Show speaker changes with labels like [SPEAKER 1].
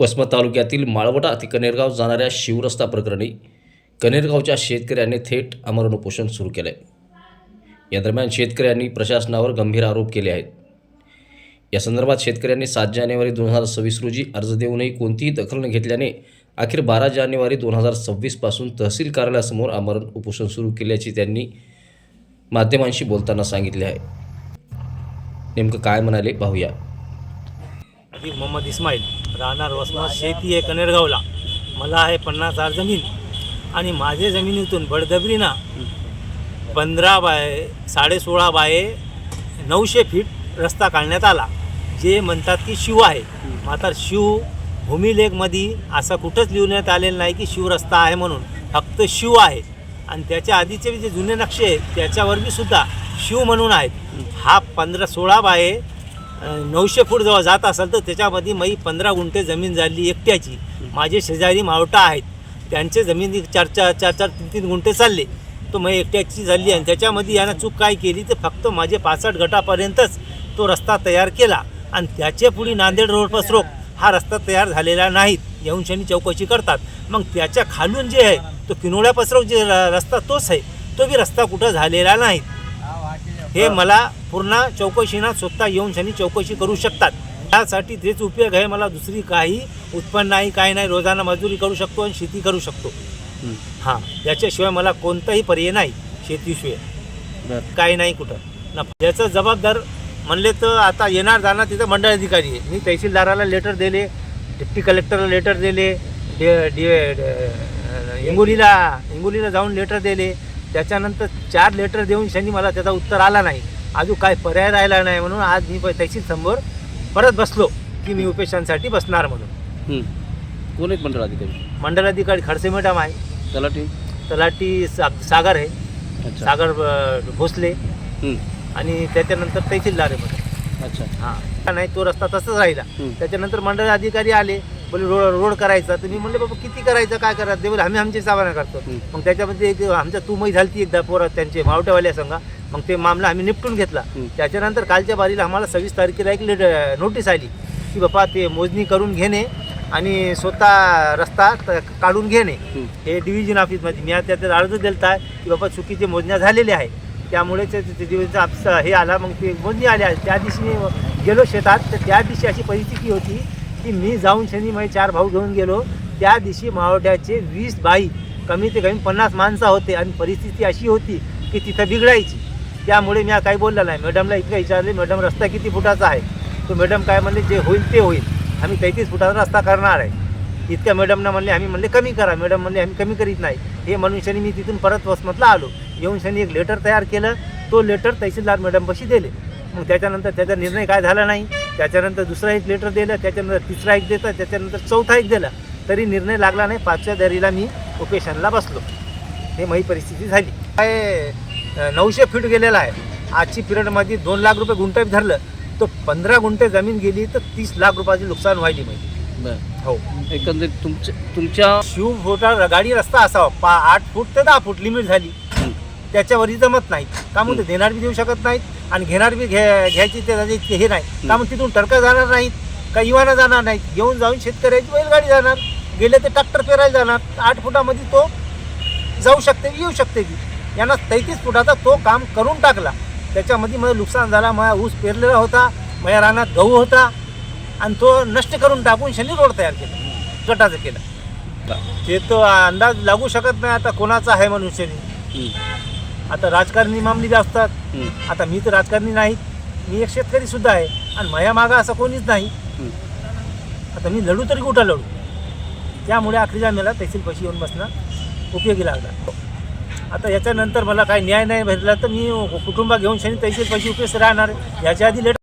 [SPEAKER 1] वसमत तालुक्यातील माळवटा ते कनेरगाव जाणाऱ्या शिवरस्ता प्रकरणी कनेरगावच्या शेतकऱ्यांनी थेट आमरण उपोषण सुरू केलं आहे या दरम्यान शेतकऱ्यांनी प्रशासनावर गंभीर आरोप केले आहेत. या संदर्भात शेतकऱ्यांनी सात जानेवारी दोन हजार सव्वीस रोजी अर्ज देऊनही कोणतीही दखल न घेतल्याने अखेर बारा जानेवारी दोन हजार सव्वीसपासून तहसील कार्यालयासमोर आमरण उपोषण सुरू केल्याचे त्यांनी माध्यमांशी बोलताना सांगितले आहे. नेमकं काय म्हणाले? पाहूया.
[SPEAKER 2] अदी मोहम्मद इस्माईल राहणार वसमत शेती आहे कनेरगावला. मला आहे पन्नास हजार जमीन. आणि माझ्या जमिनीतून बडदबरीना पंधरा बाय साडे सोळा बाय नऊशे फीट रस्ता काढण्यात आला. जे म्हणतात की शिव आहे. मात्र शिव भूमिलेखमध्ये असं कुठंच लिहिण्यात आलेलं नाही की शिव रस्ता आहे म्हणून. फक्त शिव आहे. आणि त्याच्या आधीचे जे जुने नक्षे आहेत त्याच्यावर बी सुद्धा शिव म्हणून आहेत. हा पंधरा सोळा बाय नऊशे फूट जेव्हा जात असाल तर त्याच्यामध्ये मी पंधरा गुंठे जमीन झाली एकट्याची. माझे शेजारी मावटा आहेत. त्यांचे जमीन चार चार चार चार तीन तीन गुंठे चालले. तो मग एकट्याची झाली आणि त्याच्यामध्ये यानं चूक काय केली तर फक्त माझे पासष्ट गटापर्यंतच तो रस्ता तयार केला. आणि त्याच्या पुढे नांदेड रोड पसरोक हा रस्ता तयार झालेला नाहीत. येऊन शनी चौकशी करतात. मग त्याच्या खालून जे आहे तो किनोळ्या पसरोक जे र- रस्ता तोच आहे तो बी रस्ता कुठं झालेला नाही हे मला पूर्ण चौकशीना स्वतः येऊन शनी चौकशी करू शकतात. त्यासाठी तेच उपयोग आहे मला दुसरी काही उत्पन्न नाही काही नाही रोजाना मजुरी करू शकतो आणि शेती करू शकतो. हां याच्याशिवाय मला कोणताही पर्याय नाही शेतीशिवाय. काही नाही कुठं. ना याचं जबाबदार म्हणले तर आता येणार जाणार तिथं मंडळ अधिकारी आहे. मी तहसीलदाराला लेटर दिले डिप्टी कलेक्टरला लेटर दिले डे डे ड- हिंगोलीला हिंगोलीला जाऊन लेटर दिले. त्याच्यानंतर चार लेटर देऊन शनी मला त्याचा उत्तर आला नाही. अजून काय पर्याय राहिला नाही म्हणून आज मी तहसील समोर परत बसलो की मी उपेशांसाठी बसणार म्हणून.
[SPEAKER 3] हं. कोण आहेत मंडळ अधिकारी
[SPEAKER 2] मंडळ अधिकारी खडसे मॅडम आहे.
[SPEAKER 3] तलाठी?
[SPEAKER 2] तलाठी सा सागर आहे.
[SPEAKER 3] अच्छा.
[SPEAKER 2] सागर अ, भोसले.
[SPEAKER 3] हं.
[SPEAKER 2] आणि त्याच्यानंतर तहसीलदार आहे म्हणून.
[SPEAKER 3] अच्छा.
[SPEAKER 2] हां. नाही तो रस्ता तसाच राहिला.
[SPEAKER 3] हं.
[SPEAKER 2] त्याच्यानंतर मंडळ अधिकारी आले. बोले रोड रोड करायचा. तर मी म्हणले बाबा किती करायचं? काय करायचं? ते बोले आम्ही आमची सावना करतो. मग त्याच्यामध्ये एक आमच्या तू मै झालती एकदा पोरात त्यांचे मावट्यावाल्या संघा मग ते मामला आम्ही निपटून घेतला. त्याच्यानंतर कालच्या बारीला आम्हाला सव्वीस तारखेला एक लेट नोटीस आली की बाबा ते मोजणी करून घेणे आणि स्वतः रस्ता काढून घेणे.
[SPEAKER 3] हं.
[SPEAKER 2] डिव्हिजन ऑफिसमध्ये मी आता त्यात अर्ज दिलता आहे की बाबा चुकीचे मोजण्या झालेल्या आहे. त्यामुळे ते ते- ते डिव्हिजन ऑफिस हे आला. मग ते मोजणी आल्या. त्या दिवशी मी गेलो शेतात. तर त्या दिवशी अशी परिस्थिती होती की मी जाऊन शनी माझे चार भाऊ घेऊन गेलो. त्या दिवशी मावड्याचे वीस बाई कमी ते कमी पन्नास माणसं होते आणि परिस्थिती अशी होती की तिथं बिघडायची. त्यामुळे मी काही बोललं नाही. मॅडमला इतकं विचारले मॅडम रस्ता किती फुटाचा आहे? तो मॅडम काय म्हणले जे होईल ते होईल. आम्ही तेहतीस फुटाचा रस्ता करणार आहे. इतक्या मॅडमना म्हणले आम्ही म्हणले कमी करा. मॅडम म्हणले आम्ही कमी करीत नाही. हे म्हणून शनी मी तिथून परत वसमतला आलो. येऊन शनी एक लेटर तयार केलं. तो लेटर तहसीलदार मॅडमपाशी दिले. मग त्याच्यानंतर त्याचा निर्णय काय झाला नाही? त्याच्यानंतर दुसरा एक लेटर दिलं त्याच्यानंतर तिसरा एक देतं त्याच्यानंतर चौथा एक दिला तरी निर्णय लागला नाही. पाचव्या दरीला मी ओकेशनला बसलो. हे माझी परिस्थिती झाली. काय नऊशे फीट गेलेला आहे. आजची पिरियडमध्ये दोन लाख रुपये गुंठे धरलं. तर पंधरा गुंठे जमीन गेली तर तीस लाख रुपयाची नुकसान व्हायली माहिती हो.
[SPEAKER 3] एकंदरीत तुमच्या तुमच्या
[SPEAKER 2] शिव फुटा गाडी रस्ता असावा. पा आठ फूट ते दहा फूट लिमिट झाली. त्याच्यावरही जमत नाही. का म्हणते देणार बी देऊ शकत नाहीत आणि घेणार बी घ्या घ्यायची ते हे नाही. का मग तिथून टरका जाणार नाहीत का इवाना जाणार नाहीत. घेऊन जाऊन शेतकऱ्याची बैलगाडी जाणार. गेले ते ट्रॅक्टर पेरायला जाणार. आठ फुटामध्ये तो जाऊ शकते येऊ शकते ती यांना तेहतीस फुटाचा तो काम करून टाकला. त्याच्यामध्ये मला नुकसान झाला माझा ऊस पेरलेला होता माझ्या रानात गहू होता आणि तो नष्ट करून टाकून शनी रोड तयार केला. गटाचं केलं. ते तो अंदाज लागू शकत नाही आता कोणाचा आहे म्हणून शनी
[SPEAKER 3] हं.
[SPEAKER 2] आता राजकारणी मामली बी असतात. आता मी तर राजकारणी नाहीत मी एक शेतकरी सुद्धा आहे. आणि माझ्या मागं असं कोणीच नाही. आता मी लढू तरी कुठं लढू? त्यामुळे आखरीच्या मेला तहसील पैसे येऊन बसणं उपयोगी लागला. आता याच्यानंतर मला काही न्याय नाही भेटला तर मी कुटुंबा घेऊन शनी तहसील पैसे उपयोग राहणार. याच्या आधी लेट